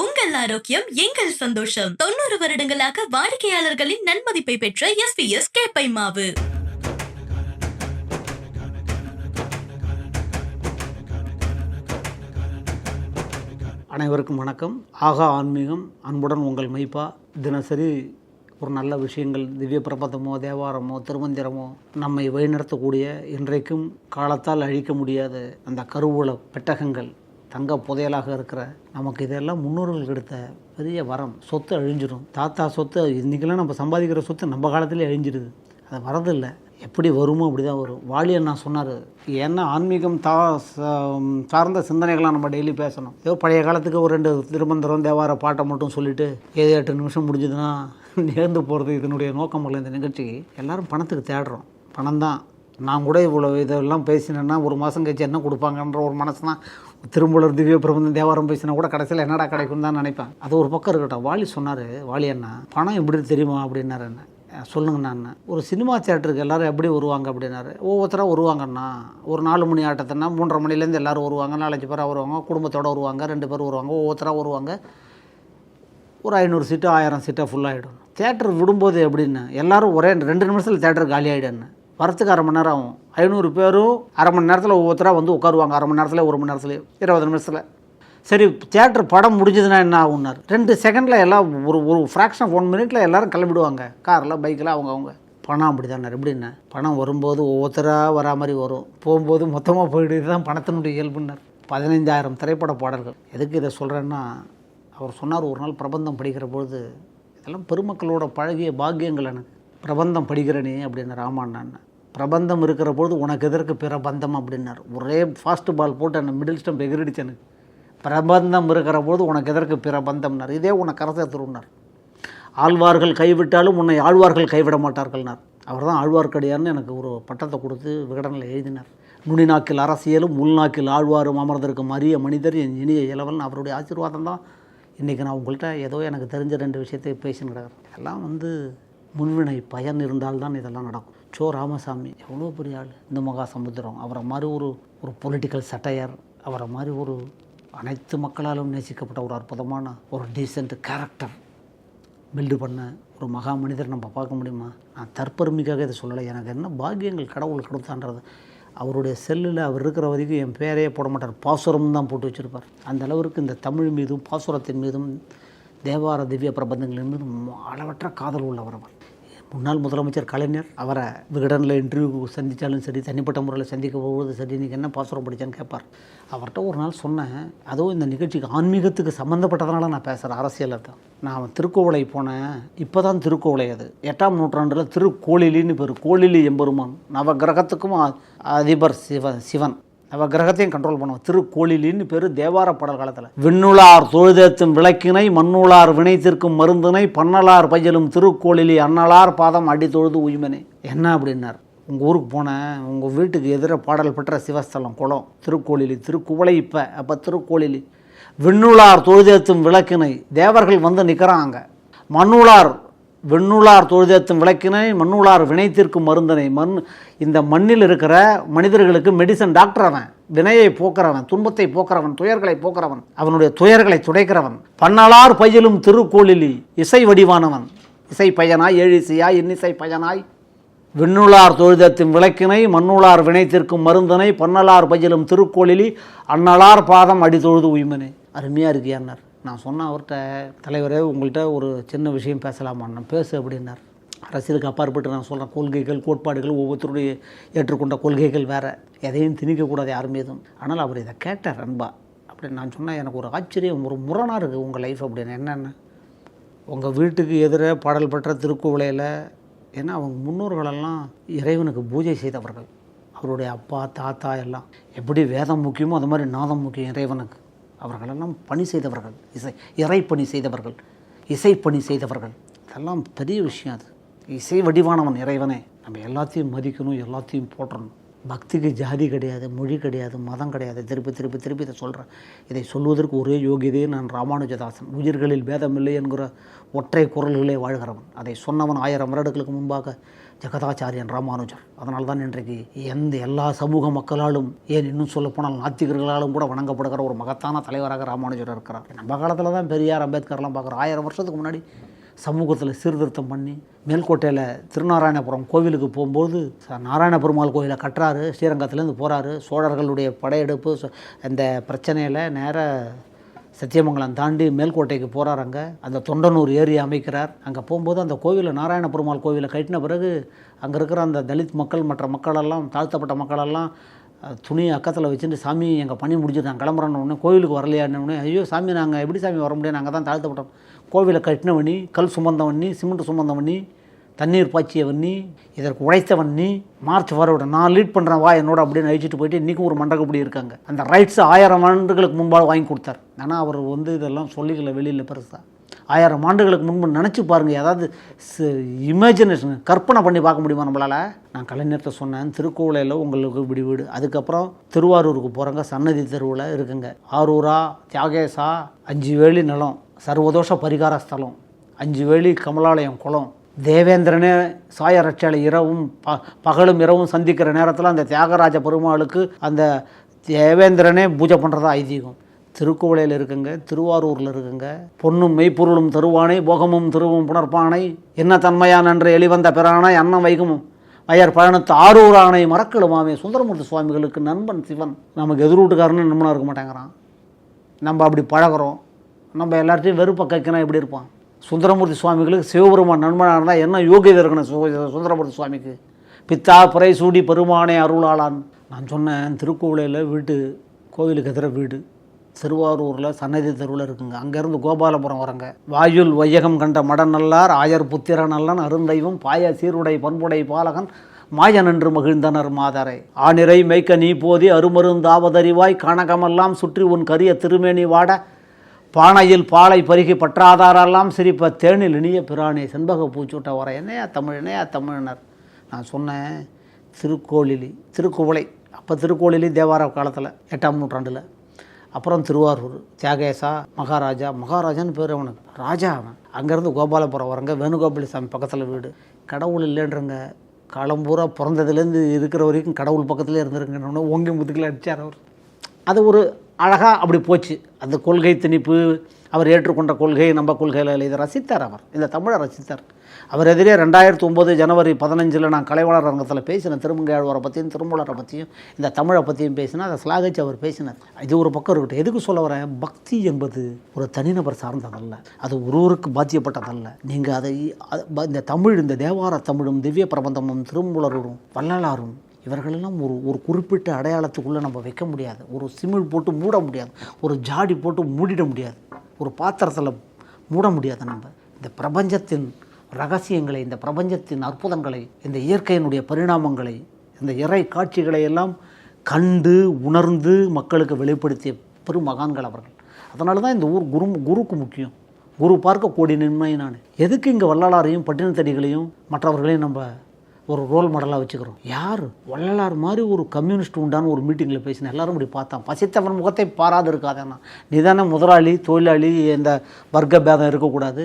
உங்கள் ஆரோக்கியம் எங்கள் சந்தோஷம். தொண்ணூறு வருடங்களாக வாடிக்கையாளர்களின் நன்மதிப்பை பெற்ற எஸ் பி எஸ் கேப்பை மாவு. அனைவருக்கும் வணக்கம். ஆகா ஆன்மீகம் அன்புடன் உங்கள் மைப்பா. தினசரி ஒரு நல்ல விஷயங்கள் திவ்ய பிரபந்தமோ தேவாரமோ திருமந்திரமோ நம்மை வழிநடத்தக்கூடிய இன்றைக்கும் காலத்தால் அழிக்க முடியாத அந்த கருவூல பெட்டகங்கள் தங்க புதையலாக இருக்கிற நமக்கு இதெல்லாம் முன்னோர்கள் எடுத்த பெரிய வரம். சொத்து அழிஞ்சிடும் தாத்தா சொத்து இன்றைக்கெல்லாம் நம்ம சம்பாதிக்கிற சொத்து நம்ம காலத்திலே அழிஞ்சிடுது அது வரதில்லை எப்படி வருமோ அப்படி தான் வரும். வாலியன் நான் சொன்னார் ஏன்னா ஆன்மீகம் தா ச- சார்ந்த சிந்தனைகளாக நம்ம டெய்லி பேசணும். ஏதோ பழைய காலத்துக்கு ஒரு ரெண்டு திருமந்திரம் தேவார பாட்டை மட்டும் சொல்லிட்டு ஏழு எட்டு நிமிஷம் முடிஞ்சதுன்னா நேர்ந்து போகிறது இதனுடைய நோக்கம் இல்லை இந்த நிகழ்ச்சிக்கு எல்லாரும் பணத்துக்கு தேடுறோம். பணம் தான் நான் கூட இவ்வளோ இதெல்லாம் பேசினேன்னா ஒரு மாதம் கழிச்சு என்ன கொடுப்பாங்கன்ற ஒரு மனசு தான் திவ்ய பிரபந்தம் தேவாரம் பேசினா கூட கடைசியில் என்னடா கிடைக்கும் தான் நினைப்பேன். அது ஒரு பக்கம் இருக்கட்டும். வாலி சொன்னார் வாலி அண்ணா பணம் எப்படி தெரியுமா அப்படின்னாரு என்ன சொல்லுங்கண்ணா ஒரு சினிமா தேட்டருக்கு எல்லாரும் எப்படி வருவாங்க அப்படின்னாரு. ஒவ்வொருத்தராக வருவாங்கண்ணா ஒரு நாலு மணி ஆட்டத்தினா மூன்றரை மணிலேருந்து எல்லாரும் வருவாங்க நாலஞ்சு பேராக வருவாங்க குடும்பத்தோடு வருவாங்க ரெண்டு பேர் வருவாங்க ஒவ்வொருத்தராக வருவாங்க. ஒரு ஐநூறு சீட்டு ஆயிரம் சீட்டாக ஃபுல்லாகிடும் தேட்டர் விடும்போது எப்படின்னு எல்லோரும் ஒரே ரெண்டு நிமிஷத்தில் தேட்டர் காலி ஆகிடுன்னு வரத்துக்கு அரை மணி நேரம் ஆகும். ஐநூறு பேரும் அரை மணி நேரத்தில் ஒவ்வொருத்தராக வந்து உட்காருவாங்க. அரை மணி நேரத்தில் ஒரு மணி நேரத்தில் இருபது நிமிஷத்தில். சரி தேட்டர் படம் முடிஞ்சதுன்னா என்ன ஆகும்னார்? ரெண்டு செகண்டில் எல்லாம் ஒரு ஒரு ஃப்ராக்ஷன் ஒன் மினிட்ல எல்லாரும் கிளம்பிடுவாங்க. காரில் பைக்கில் அவங்க அவங்க. பணம் அப்படி தானே எப்படின்னா பணம் வரும்போது ஒவ்வொருத்தராக வரா மாதிரி வரும். போகும்போது மொத்தமாக போயிட்டு தான் பணத்தினுடைய இயல்புன்னார். பதினைந்தாயிரம் திரைப்பட பாடல்கள். எதுக்கு இதை சொல்கிறேன்னா அவர் சொன்னார் ஒரு நாள் பிரபந்தம் படிக்கிற பொழுது இதெல்லாம் பெருமக்களோட பழகிய பாக்கியங்கள் எனக்கு. பிரபந்தம் படிக்கிறனே அப்படின்னு ராமாண்ணன் பிரபந்தம் இருக்கிற பொழுது உனக்கு எதற்கு பிரபந்தம் அப்படின்னார். ஒரே ஃபாஸ்ட் பால் போட்டு என்ன மிடில் ஸ்டம்ப் எகிரிடுச்சு எனக்கு. பிரபந்தம் இருக்கிற பொழுது உனக்கு எதற்கு பிரபந்தம்னார். இதே உனக்கு அரசு திருநார் ஆழ்வார்கள் கைவிட்டாலும் உன்னை ஆழ்வார்கள் கைவிட மாட்டார்கள்னார். அவர் தான் ஆழ்வார்க்கடியார்னு எனக்கு ஒரு பட்டத்தை கொடுத்து விகடனில் எழுதினார். நுனிநாக்கில் அரசியலும் உள்நாக்கில் ஆழ்வாரும் அமர்ந்திருக்கும் அரிய மனிதர் என் இனிய இளவல் அவருடைய ஆசீர்வாதம் தான். இன்றைக்கி நான் உங்கள்கிட்ட ஏதோ எனக்கு தெரிஞ்ச ரெண்டு விஷயத்தை பேசினுக்கிறார் எல்லாம் வந்து முன்வினை பயன் இருந்தால்தான் இதெல்லாம் நடக்கும். சோ ராமசாமி எவ்வளோ பெரிய ஆள்? இந்த மகா சமுத்திரம் அவரை மாதிரி ஒரு ஒரு பொலிட்டிக்கல் சட்டையர் அவரை மாதிரி ஒரு அனைத்து மக்களாலும் நேசிக்கப்பட்ட ஒரு அற்புதமான ஒரு டீசெண்ட் கேரக்டர் பில்டு பண்ண ஒரு மகா மனிதர் நம்ம பார்க்க முடியுமா? நான் தற்பெருமைக்காக இதை சொல்லலை. எனக்கு என்ன பாக்கியங்கள் கடவுள் கொடுத்தான்றது. அவருடைய செல்லில் அவர் இருக்கிற வரைக்கும் என் பேரையே போட மாட்டார். பாசுரம் தான் போட்டு வச்சுருப்பார். அந்த அளவிற்கு இந்த தமிழ் மீதும் பாசுரத்தின் மீதும் தேவார திவ்ய பிரபந்தங்களின் மீதும் அளவற்ற காதல் உள்ளவர் அவர். முன்னாள் முதலமைச்சர் கலைஞர் அவரை விகடனில் இன்டர்வியூ சந்தித்தாலும் சரி தனிப்பட்ட முறையில் சந்திக்க போவது சரி நீங்கள் என்ன பாசுரம் படித்தேன்னு கேட்பார். அவர்கிட்ட ஒரு நாள் சொன்னேன் அதுவும் இந்த நிகழ்ச்சிக்கு ஆன்மீகத்துக்கு சம்மந்தப்பட்டதுனால நான் பேசுகிறேன் அரசியலில் தான். நான் திருக்கோவிலை போனேன் இப்போ தான் திருக்கோவிலை அது. எட்டாம் நூற்றாண்டில் திருக்கோளிலின்னு பேர் கோளிலி எம்பெருமான் நவ கிரகத்துக்கும் அதிபர் சிவன் சிவன். நவகிரகத்தையும் கண்ட்ரோல் பண்ணுவோம். திருக்கோளிலின்னு பேர் தேவார பாடல் காலத்தில். விண்ணுளார் தொழுதேத்தும் விளக்கினை மண்ணுளார் வினைத்திருக்கும் மருந்தினை பன்னலார் பையலும் திருக்கோளிலி அன்னலார் பாதம் அடி தொழுது உய்மனே. என்ன அப்படின்னார்? உங்கள் ஊருக்கு போனேன் உங்கள் வீட்டுக்கு எதிராக பாடல் பெற்ற சிவஸ்தலம் குளம். திருக்கோளிலி திருக்குவளை இப்போ அப்போ திருக்கோளிலி விண்ணுளார் தொழுதேத்தும் விளக்கினை தேவர்கள் வந்து நிற்கிறாங்க மண்ணுளார் வெண்ணுளார் தொழுதேத்தும் விளக்கினை மண்ணுளார் வினைத்திருக்கும் மருந்தனை மண் இந்த மண்ணில் இருக்கிற மனிதர்களுக்கு மெடிசன் டாக்டர் அவன். வினையை போக்குறவன் துன்பத்தை போக்குறவன் துயர்களை போக்குறவன் அவனுடைய துயர்களை துடைக்கிறவன். பன்னலார் பையிலும் திருக்கோளிலி இசை வடிவானவன். இசை பயனாய் ஏழிசையாய் இன்னிசை பயனாய். விண்ணுளார் தொழுதத்தின் விளக்கினை மண்ணுளார் வினைத்திருக்கும் மருந்தனை பன்னலார் பையிலும் திருக்கோளிலி அன்னலார் பாதம் அடி தொழுது உய்மனே. அருமையாக இருக்கியான்னார். நான் சொன்னேன் அவர்கிட்ட தலைவரே உங்கள்கிட்ட ஒரு சின்ன விஷயம் பேசலாமான்னு பேசு அப்படின்னார். அரசியலுக்கு அப்பாற்பட்டு நான் சொல்கிறேன் கொள்கைகள் கோட்பாடுகள் ஒவ்வொருத்தருடைய ஏற்றுக்கொண்ட கொள்கைகள் வேறு. எதையும் திணிக்கக்கூடாது யாரும் எதுவும். ஆனால் அவர் இதை கேட்டார் அன்பா. அப்படின்னு நான் சொன்னேன் எனக்கு ஒரு ஆச்சரியம் ஒரு முரணாக இருக்குது உங்கள் லைஃப் அப்படின்னு. என்னென்ன? உங்கள் வீட்டுக்கு எதிரே பாடல் பெற்ற திருக்குவளையில் ஏன்னா அவங்க முன்னோர்களெல்லாம் இறைவனுக்கு பூஜை செய்தவர்கள். அவருடைய அப்பா தாத்தா எல்லாம். எப்படி வேதம் முக்கியமோ அது மாதிரி நாதம் முக்கியம் இறைவனுக்கு. அவர்களெல்லாம் பணி செய்தவர்கள் இசை இறை பணி செய்தவர்கள் பணி செய்தவர்கள். இதெல்லாம் பெரிய விஷயம் அது. இசை வடிவானவன் இறைவனே. நம்ம எல்லாத்தையும் மதிக்கணும் எல்லாத்தையும் போற்றணும். பக்திக்கு ஜாதி கிடையாது மொழி கிடையாது மதம் கிடையாது. திருப்பி திருப்பி திருப்பி இதை சொல்கிறேன் இதை சொல்வதற்கு ஒரே யோகியதையே நான் ராமானுஜதாசன். உயிர்களில் பேதமில்லை என்கிற ஒற்றை குரல்களே வாழ்கிறவன். அதை சொன்னவன் ஆயிரம் வருடங்களுக்கு முன்பாக ஜெகதாச்சாரியன் ராமானுஜர். அதனால தான் இன்றைக்கு எந்த எல்லா சமூக மக்களாலும் ஏன் இன்னும் சொல்லப்போனால் நாத்திகர்களாலும் கூட வணங்கப்படுகிற ஒரு மகத்தான தலைவராக ராமானுஜர் இருக்கிறார். நம்ம காலத்தில் தான் பெரியார் அம்பேத்கர்லாம் பார்க்குறோம் ஆயிரம் வருஷத்துக்கு முன்னாடி சமூகத்தில் சீர்திருத்தம் பண்ணி மேல்கோட்டையில் திருநாராயணபுரம் கோவிலுக்கு போகும்போது ச- நாராயண பெருமாள் கோயிலை கட்டுறாரு ஸ்ரீரங்கத்துலேருந்து போகிறாரு சோழர்களுடைய படையெடுப்பு அந்த பிரச்சனையில் நேர சத்தியமங்கலம் தாண்டி மேல்கோட்டைக்கு போகிறார் அங்கே. அந்த தொண்டனூர் ஏரி அமைக்கிறார். அங்கே போகும்போது அந்த கோவிலை நாராயண பெருமாள் கோவிலை கட்டின பிறகு அங்கே இருக்கிற அந்த தலித் மக்கள் மற்ற மக்களெல்லாம் தாழ்த்தப்பட்ட மக்களெல்லாம் துணியை அக்கத்தில் வச்சுட்டு சாமி எங்கள் பணி முடிஞ்சுட்டு நான் கிளம்புறோன்னு உடனே கோவிலுக்கு வரலையான்னு உடனே ஐயோ சாமி நாங்கள் எப்படி சாமி வர முடியும்? நாங்கள் தான் தாழ்த்தப்பட்டோம். கோவிலை கட்டின கல் சுமந்தவண்ணி சிமெண்ட் சுமந்தவண்ணி தண்ணீர் பாய்ச்சியவண்ணி இதற்கு உழைத்தவண்ணி மார்ச் வரவிட நான் லீட் பண்ணுறேன் வா என்னோட அப்படின்னு அழிச்சிட்டு போயிட்டு இன்றைக்கும் ஒரு மண்டகப்படி இருக்காங்க. அந்த ரைட்ஸை ஆயிரம் ஆண்டுகளுக்கு முன்பாக வாங்கி கொடுத்தார். ஆனால் அவர் வந்து இதெல்லாம் சொல்லிக்கல வெளியில் பெருசாக ஆயிரம் ஆண்டுகளுக்கு முன்பு நினச்சி பாருங்கள் ஏதாவது இமேஜினேஷன் கற்பனை பண்ணி பார்க்க முடியுமா நம்மளால்? நான் கலைஞர்கிட்ட சொன்னேன் திருக்கோவிலையில் உங்களுக்கு இப்படி வீடு. அதுக்கப்புறம் திருவாரூருக்கு போகிறாங்க சன்னதி தெருவில் இருக்குங்க. ஆரூரா தியாகேசா அஞ்சு வேலி நிலம் சர்வதோஷ பரிகார ஸ்தலம் அஞ்சு வேலி கமலாலயம் குளம் தேவேந்திரனே சாய ரட்சையில் இரவும் ப பகலும் இரவும் சந்திக்கிற நேரத்தில் அந்த தியாகராஜ பெருமாளுக்கு அந்த தேவேந்திரனே பூஜை பண்ணுறதா ஐதீகம். திருக்குவளையில் இருக்குங்க திருவாரூரில் இருக்குங்க. பொன்னும் மெய்ப்பொருளும் தருவானை போகமும் திருவும் புணர்ப்பானை என்ன தன்மையான் என்று எளிவந்த பிறானை அன்னம் வைகமும் வயர் பயணத்து ஆரூர் ஆணை மறக்கலுமாமே. சுந்தரமூர்த்தி சுவாமிகளுக்கு நண்பன் சிவன் நமக்கு எதிர்வீட்டுக்காரன்னு நண்பனாக இருக்க மாட்டேங்கிறான். நம்ம அப்படி பழகுறோம். நம்ம எல்லார்ட்டையும் வெறுப்பை கைக்கினா எப்படி இருப்பான்? சுந்தரமூர்த்தி சுவாமிகளுக்கு சிவபெருமான் நண்பனாக இருந்தால் என்ன யோகியதை இருக்கணும் சுந்தரமூர்த்தி சுவாமிக்கு? பித்தா புரை சூடி பெருமானே அருளாளான். நான் சொன்னேன் திருக்கோவிலையில் வீட்டு கோவிலுக்கு எதிர வீடு. திருவாரூரில் சன்னதி தெருவில் இருக்குங்க. அங்கேருந்து கோபாலபுரம் வரங்க. வாயுல் வையகம் கண்ட மடன் ஆயர் புத்திர நல்லன் அருந்தெய்வம் பாய சீருடை பண்புடை பாலகன் மாயனன்று மகிழ்ந்தனர் மாதரை. ஆனிரை மேய்க்க நீ போதி அருமருந்தாவதறிவாய் கனகமெல்லாம் சுற்றி உன் கரிய திருமேனி வாட பானையில் பாலை பருகி பற்றாதாரெல்லாம் சிரிப்ப தேனில் இனிய பிராணி செண்பக பூச்சூட்ட வர என்னையா தமிழ் என்னையா தமிழனர்? நான் சொன்னேன் திருக்கோளிலி திருக்குவளை. அப்போ திருக்கோளிலி தேவார காலத்தில் எட்டாம் நூற்றாண்டில். அப்புறம் திருவாரூர் தியாகேசா மகாராஜா. மகாராஜான்னு பேர் அவனுக்கு. ராஜா அவன். அங்கேருந்து கோபாலபுரம் வரங்க. வேணுகோபால சாமி பக்கத்தில் வீடு. கடவுள் இல்லைன்றங்க. காலம்பூரா பிறந்ததுலேருந்து இருக்கிற வரைக்கும் கடவுள் பக்கத்துலேயே இருந்துருங்கன்னு ஓங்கி முதுக்கில் அடித்தார் அவர். அது ஒரு அழகாக அப்படி போச்சு. அந்த கொள்கை திணிப்பு அவர் ஏற்றுக்கொண்ட கொள்கை நம்ம கொள்கையில் இதை ரசித்தார் அவர். இந்த தமிழை ரசித்தார். அவர் எதிரே ரெண்டாயிரத்தி ஒம்பது ஜனவரி பதினஞ்சில் நான் கலைவாளர் அரங்கத்தில் பேசினேன். திருமங்கையாழ்வாரை பற்றியும் திருமூலரை பற்றியும் இந்த தமிழை பற்றியும் பேசினா அதை ஸ்லாகிச்சு அவர் பேசினார். இது ஒரு பக்கம் இருக்கட்டும். எதுக்கு சொல்ல வரேன்? பக்தி என்பது ஒரு தனிநபர் சார்ந்ததல்ல. அது ஒருவருக்கு பாத்தியப்பட்டதல்ல. நீங்கள் அதை இந்த தமிழ் இந்த தேவார தமிழும் திவ்ய பிரபந்தமும் திருமூலரும் வள்ளலாரும் இவர்களெல்லாம் ஒரு ஒரு குறிப்பிட்ட அடையாளத்துக்குள்ளே நம்ம வைக்க முடியாது. ஒரு சிமிழ் போட்டு மூட முடியாது. ஒரு ஜாடி போட்டு மூடிட முடியாது. ஒரு பாத்திரத்தில் மூட முடியாது நம்ம. இந்த பிரபஞ்சத்தின் ரகசியங்களை இந்த பிரபஞ்சத்தின் அற்புதங்களை இந்த இயற்கையினுடைய பரிணாமங்களை இந்த இறை காட்சிகளை எல்லாம் கண்டு உணர்ந்து மக்களுக்கு வெளிப்படுத்திய பெரும் மகான்கள் அவர்கள். அதனால தான் இந்த ஊர் குரு குருக்கு முக்கியம். குரு பார்க்க கோடி நின்மை நான். எதுக்கு இங்கே வள்ளலாரையும் பட்டினத்தடிகளையும் மற்றவர்களையும் நம்ம ஒரு ரோல் மாடலாக வச்சுக்கிறோம். யார்? வள்ளலார் மாதிரி ஒரு கம்யூனிஸ்ட் உண்டான ஒரு மீட்டிங்கில் பேசினேன் எல்லாரும் இப்படி பார்த்தான். பசித்தவன் முகத்தை பாராது இருக்காதேண்ணா. நீ முதலாளி தொழிலாளி இந்த வர்க்க பேதம் இருக்கக்கூடாது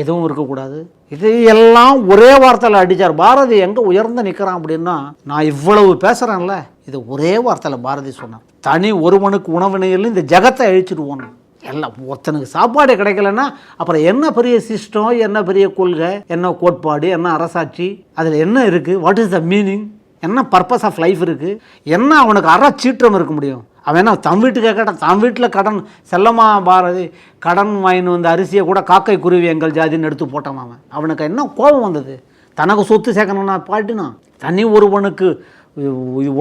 எதுவும் இருக்கக்கூடாது. இது எல்லாம் ஒரே வார்த்தையில் அடித்தார் பாரதி எங்கே உயர்ந்து நிற்கிறான் அப்படின்னா நான் இவ்வளவு பேசுகிறேன்ல இது ஒரே வார்த்தையில் பாரதி சொன்னேன். தனி ஒருவனுக்கு உணவினையில் இந்த ஜெகத்தை அழிச்சிடுவோம். எல்லாம் ஒருத்தனுக்கு சாப்பாடு கிடைக்கலன்னா அப்புறம் என்ன பெரிய சிஸ்டம் என்ன பெரிய கொள்கை என்ன கோட்பாடு என்ன அரசாட்சி அதில் என்ன இருக்குது வாட் இஸ் த மீனிங் என்ன பர்பஸ் ஆஃப் லைஃப் இருக்குது என்ன அவனுக்கு அற சீற்றம் இருக்க முடியும்? அவன் என்ன தம் வீட்டுக்கே கடன் தம் வீட்டில் கடன் செல்லமா பாரதி கடன் வாங்கின்னு வந்த அரிசியை கூட காக்கை குருவி எங்கள் ஜாதின்னு எடுத்து போட்டான் அவன். அவனுக்கு என்ன கோபம் வந்தது? தனக்கு சொத்து சேர்க்கணும்னா பாட்டினா? தனி ஒருவனுக்கு இது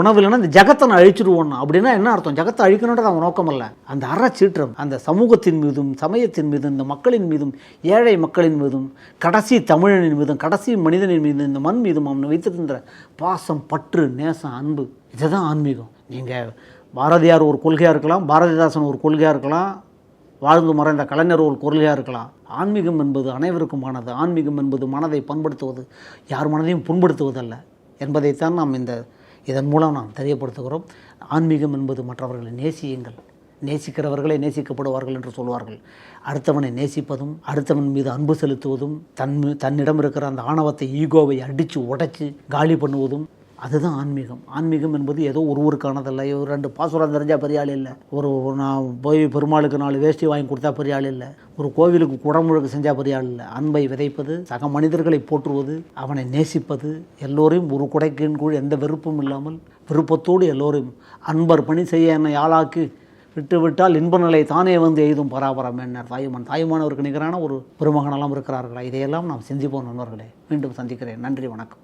உணவு இல்லைன்னா இந்த ஜகத்தை நான் அழிச்சிடுவோம் அப்படின்னா என்ன அர்த்தம்? ஜகத்தை அழிக்கணுன்றது அவன் நோக்கம் அந்த அறச்சீற்றம் அந்த சமூகத்தின் மீதும் சமயத்தின் மீதும் இந்த மக்களின் மீதும் ஏழை மக்களின் மீதும் கடைசி தமிழனின் மீதும் கடைசி மனிதனின் மீதும் இந்த மண் மீதும் அவன் வைத்திருக்கின்ற பாசம் பற்று நேசம் அன்பு இதுதான் ஆன்மீகம். நீங்கள் பாரதியார் ஒரு கொள்கையாக இருக்கலாம் பாரதிதாசன் ஒரு கொள்கையாக இருக்கலாம் வாழ்ந்து மறைந்த கலைஞர் ஒரு கொள்கையாக இருக்கலாம். ஆன்மீகம் என்பது அனைவருக்குமானது. ஆன்மீகம் என்பது மனதை பண்படுத்துவது யார் மனதையும் புண்படுத்துவதல்ல. என்பதைத்தான் நாம் இந்த இதன் மூலம் நாம் தெரியப்படுத்துகிறோம். ஆன்மீகம் என்பது மற்றவர்களை நேசியுங்கள். நேசிக்கிறவர்களே நேசிக்கப்படுவார்கள் என்று சொல்வார்கள். அடுத்தவனை நேசிப்பதும் அடுத்தவன் மீது அன்பு செலுத்துவதும் தன் தன்னிடம் இருக்கிற அந்த ஆணவத்தை ஈகோவை அடித்து உடைச்சி காலி பண்ணுவதும் அதுதான் ஆன்மீகம். ஆன்மீகம் என்பது ஏதோ ஒருவருக்கானதல்ல ஒரு ரெண்டு பாசுரம் தெரிஞ்சால் பெரிய ஆள் இல்லை. ஒரு நான் போய் பெருமாளுக்கு நாலு வேஷ்டி வாங்கி கொடுத்தா பெரிய ஆள் இல்லை. ஒரு கோவிலுக்கு குடமுழுக்கு செஞ்சால் பெரிய ஆள் இல்லை. அன்பை விதைப்பது சக மனிதர்களை போற்றுவது அவனை நேசிப்பது எல்லோரையும் ஒரு குடைக்கின் கூழ் எந்த வெறுப்பும் இல்லாமல் விருப்பத்தோடு எல்லோரையும் அன்பர் பணி செய்ய என்னை ஆளாக்கி விட்டு விட்டால் இன்ப நிலை தானே வந்து எய்தும் பராபரம் என்ன தாயுமான். தாயுமானவருக்கு நிகரான ஒரு பெருமகனெல்லாம் இருக்கிறார்களா? இதையெல்லாம் நாம் சிந்திப்போம் நண்பர்களே. மீண்டும் சந்திக்கிறேன். நன்றி வணக்கம்.